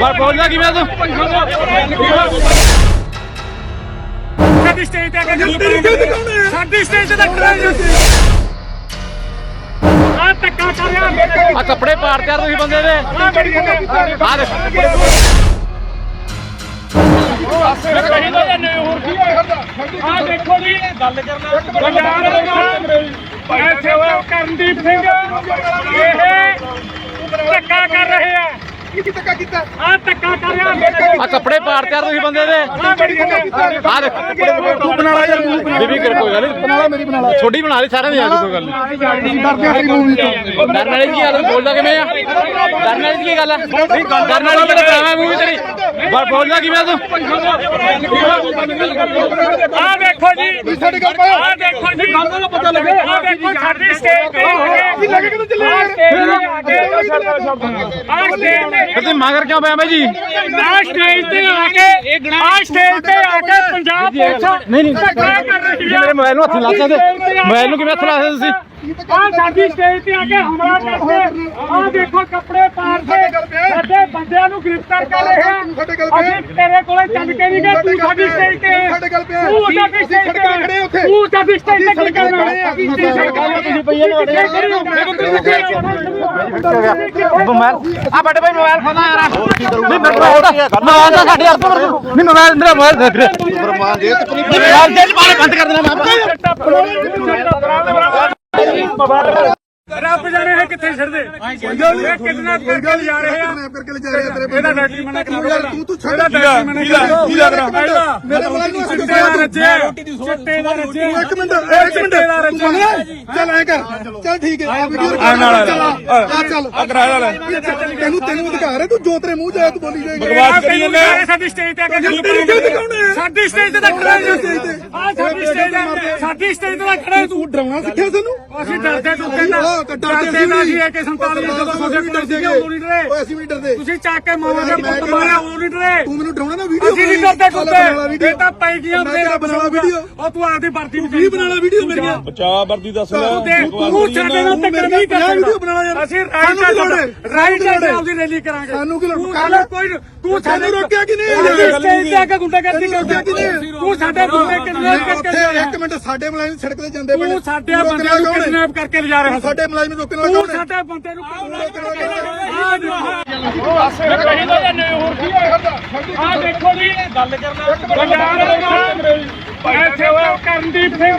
ਪਰ ਬੋਲਦਾ ਕਿਵੇਂ ਤੂੰ? ਸਾਡੀ ਸਟੇਜ ਤੇ ਆ ਕੇ ਸਾਡੀ ਸਟੇਜ ਤੇ ਆ ਧੱਕਾ ਕਰ ਰਿਹਾ। ਆ ਕੱਪੜੇ ਪਾੜ ਤਿਆਰ ਤੁਸੀਂ ਬੰਦੇ ਦੇ। ਆ ਦੇਖ। ਆ ਦੇਖੋ ਜੀ। ਗੱਲ ਕਰਨਾ ਪੰਜਾਬ ਦਾ ਐਸੇ ਉਹ ਕਰਨਦੀਪ ਸਿੰਘ। ਇਹ ਧੱਕਾ ਕਰ ਰਹੇ ਆ। ਕੀ ਧੱਕਾ ਕੀਤਾ। ਆ ਧੱਕਾ ਕਰ ਰਿਹਾ ਆ ਕੱਪੜੇ ਪਾੜ ਤਿਆਰ ਤੁਸੀਂ ਬੰਦੇ ਦੇ। ਆ ਦੇਖ। ਤੂੰ ਬਣਾ ਲਾ ਯਾਰ ਬੀਬੀ ਕਰ ਕੋਈ ਗੱਲ ਨਹੀਂ ਬਣਾ ਲਾ ਮੇਰੀ ਬਣਾ ਲਾ। ਛੋਟੀ ਬਣਾ ਲਈ ਸਾਰਿਆਂ ਦੀ ਆ ਕੋਈ ਗੱਲ ਨਹੀਂ। ਡਰਦੇ ਆ ਤੇਰੀ ਮੂਵੀ ਤੋਂ। ਡਰਨ ਵਾਲੀ ਕੀ ਗੱਲ ਬੋਲਦਾ ਕਿਵੇਂ ਆ? ਡਰਨ ਵਾਲੀ ਕੀ ਗੱਲ ਆ? ਡਰਨ ਵਾਲੀ ਕਿਹੜਾ ਭਰਾਵਾ ਮੂਵੀ ਤੇਰੀ। ਪਰ ਬੋਲਦਾ ਕਿਵੇਂ ਤੂੰ? ਆ ਦੇਖੋ ਜੀ। ਆ ਦੇਖੋ ਜੀ ਗੱਲ ਦਾ ਪਤਾ ਲੱਗੇ ਆ ਦੇਖੋ ਸਾਡੀ ਸਟੇਜ ਤੇ ਕੀ ਲੱਗੇ ਕਿਦੋਂ ਚੱਲੇ ਆ। ਸਟੇਜ ਤੇ ਆ ਕੇ ਆ ਸਟੇਜ ਤੇ ਮਗਰ ਕਿਉਂ ਪਿਆ ਬਾਈ ਜੀ? ਆ ਸਟੇਜ ਤੇ ਆ ਕੇ ਆ ਸਟੇਜ ਤੇ ਆ ਕੇ ਪੰਜਾਬ ਪੁਲਿਸ ਨਹੀਂ ਨਹੀਂ। ਮੇਰੇ ਮੋਬਾਈਲ ਨੂੰ ਹੱਥ ਲਾ ਸਕਦੇ ਮੋਬਾਈਲ ਨੂੰ ਕਿਵੇਂ ਹੱਥ ਲਾ ਸਕਦੇ ਤੁਸੀਂ? ਆ ਸਾਡੀ ਸਟੇਜ ਤੇ ਆ ਕੇ ਹਮਲਾ ਕਰਦੇ। ਆ ਦੇਖੋ ਕੱਪੜੇ ਪਾੜ ਕੇ ਸਾਡੇ ਬੰਦਿਆਂ ਨੂੰ ਗ੍ਰਿਫਤਾਰ ਕਰ ਰਹੇ ਪਿਆ। ਅਸੀਂ ਤੇਰੇ ਕੋਲੇ ਚੱਲ ਕੇ ਨਹੀਂ ਗਏ ਤੂੰ ਸਾਡੀ ਸਟੇਜ ਤੇ ਸਾਡੇ ਗੱਲ ਪਿਆ। ਤੂੰ ਸਾਡੀ ਸਟੇਜ ਤੇ ਖੜੇ ਉੱਥੇ। ਤੇ ਸਾਡੀ ਸਟੇਜ ਤੇ ਤੇ ਖੜੇ ਆ। ਕੀ ਤੁਸੀਂ ਪਈਆਂ ਮੋਬਾਈਲ ਆ। ਬੜੇ ਭਾਈ ਮੋਬਾਈਲ ਖੋਦਾ ਯਾਰ। ਨਹੀਂ ਮੇਰੇ ਕੋਲ ਹੋਦਾ ਮੋਬਾਈਲ ਤਾਂ ਸਾਡੇ ਹੱਥ ਨਹੀਂ ਮੋਬਾਈਲ ਮੇਰਾ ਮੋਬਾਈਲ ਦੇਖ ਰਿਹਾ ਬਰਮਾਨ ਦੇ ਤੇ ਨਹੀਂ ਮੋਬਾਈਲ ਮਾਰੇ ਬੰਦ ਕਰ ਦੇਣਾ ਮੈਂ। ਰੱਬ ਜਾਣੇ ਹੈ ਕਿੱਥੇ ਛੱਡਦੇ? ਇਹ ਕਿੰਨਾ ਕਰਕੇ ਜਾ ਰਹੇ ਆ। ਕਰਕੇ ਲੈ ਜਾ ਰਹੇ ਆ ਤੇਰੇ ਇਹਦਾ ਡਾਕਟਰੀ ਮਨਾ ਕਰਾ ਤੂੰ ਤੂੰ ਛੱਡ ਇਹਦਾ ਡਾਕਟਰੀ ਮਨਾ ਕਰਾ ਕੀ ਲੱਗ ਰਿਹਾ ਮੇਰੇ ਮੋਬਾਈਲ ਨੂੰ ਅਸੀਂ ਚਿੱਟੇ ਦਾ ਰੱਜਿਆ। ਚਿੱਟੇ ਦਾ ਰੱਜਿਆ। ਇੱਕ ਮਿੰਟ ਇੱਕ ਮਿੰਟ। ਤੂੰ ਮੰਨ ਲੈ ਚੱਲ ਐ ਕਰ। ਚੱਲ ਠੀਕ ਹੈ। ਆ ਵੀਡੀਓ ਰਿਕਾਰਡ ਚੱਲ। ਆ ਚੱਲ। ਆ ਕਰਾ ਲੈ ਤੈਨੂੰ ਤੈਨੂੰ ਅਧਿਕਾਰ ਹੈ ਤੂੰ ਜੋ ਤੇਰੇ ਮੂੰਹ ਜਾਏ ਤੂੰ ਬੋਲੀ ਜਾਏਗਾ। ਬਕਵਾਸ ਕਰੀ ਜਾਂਦੇ ਸਾਡੀ ਸਟੇਜ ਤੇ ਆ ਕੇ ਸਾਡੀ ਸਟੇਜ ਤੇ ਤਾਂ ਖੜਾ ਹੈ ਆ ਸਾਡੀ ਸਟੇਜ ਤੇ ਸਾਡੀ ਸਟੇਜ ਤੇ ਤਾਂ ਖੜਾ ਹੈ ਤੂੰ ਤੂੰ। ਡਰਾਉਣਾ ਸਿੱਖਿਆ ਸਾਨੂੰ ਅਸੀਂ ਡਰਦੇ ਤੂੰ ਕਹਿੰਦਾ। ਹਾਂ, ਤਾਂ ਡਰਦੇ ਡਰਦੇ ਨਾ ਅਸੀਂ ਸੀ ਕਿ 47 ਜਦੋਂ ਤੁਹਾਡੇ ਕੋਲ ਸੀਗੇ ਉਹ ਨਹੀਂ ਡਰੇ ਓਏ ਅਸੀਂ ਵੀ ਡਰਦੇ। ਤੁਸੀਂ ਚੱਕ ਕੇ ਮਾਵਾਂ ਦੇ ਪੁੱਤ ਮਾਰਿਆ ਉਹ ਨਹੀਂ ਡਰੇ ਤੂੰ ਮੈਨੂੰ ਡਰਾਉਣਾ ਨਾ ਵੀਡੀਓ ਅਸੀਂ ਨਹੀਂ ਡਰਦੇ ਕੁੱਤੇ ਇਹ ਤਾਂ ਪੈਗੀਆਂ ਮੈਂ ਤੇਰਾ ਬਣਾ ਲਾ ਵੀਡੀਓ ਉਹ ਤੂੰ ਆਪਦੀ ਵਰਦੀ ਨੂੰ ਵੀ ਬਣਾ ਲਾ ਵੀਡੀਓ ਮੇਰੀਆਂ ਬਚਾ ਵਰਦੀ ਦੱਸ ਲੈ। ਤੂੰ ਦੇਖ ਤੂੰ ਸਾਡੇ ਨਾਲ ਟੱਕਰ ਨਹੀਂ ਕਰ ਮੇਰੀਆਂ ਵੀਡੀਓ ਬਣਾ ਲਾ। ਯਾਰ। ਅਸੀਂ ਸਾਨੂੰ ਕੀ ਲੋੜ ਹੈ? ਰਾਈਟ ਰਾਈਟ ਤੇ ਆਪਦੀ ਰੈਲੀ ਕਰਾਂਗੇ। ਸਾਨੂੰ ਕੀ ਲੋੜ? ਤੂੰ ਕੋਈ ਸਾਨੂੰ ਰੋਕਿਆ ਕਿ ਨਹੀਂ? ਸਾਡੇ ਸਟੇਜ ਤੇ ਆ ਕੇ ਗੁੰਡਾਗਰਦੀ ਤੈਨੂੰ ਰੋਕਿਆ ਕਿ ਕਰਦਾ ਨਹੀਂ? ਤੂੰ ਸਾਡੇ ਕਿੰਨੇ ਕਰਕੇ ਉੱਥੇ ਲਿਜਾ ਰਿਹਾ? ਇੱਕ ਮਿੰਟ ਸਾਡੇ ਮੁਲਾਜ਼ਮ ਸੜਕ ਤੇ ਜਾਂਦੇ। ਤੂੰ ਸਾਡੇ ਰੋਕਣ ਬੰਦਿਆਂ ਵਾਲਾ ਨੂੰ ਕੌਣ ਹੈ? ਕਿਡਨੈਪ ਕਰਕੇ ਲਿਜਾ ਰਿਹਾ ਸਾਡੇ ਮੁਲਾਜ਼ਮ ਨੂੰ ਰੋਕਣ ਵਾਲਾ ਤੂੰ ਕੌਣ ਹੈ? ਸਾਡੇ ਬੰਦੇ ਨੂੰ ਆ ਦੇਖੋ। ਜੀ। ਗੱਲ ਕਰਨਾ ਪੰਜਾਬ ਦਾ ਐਸੇ ਉਹ ਕਰਨਦੀਪ ਸਿੰਘ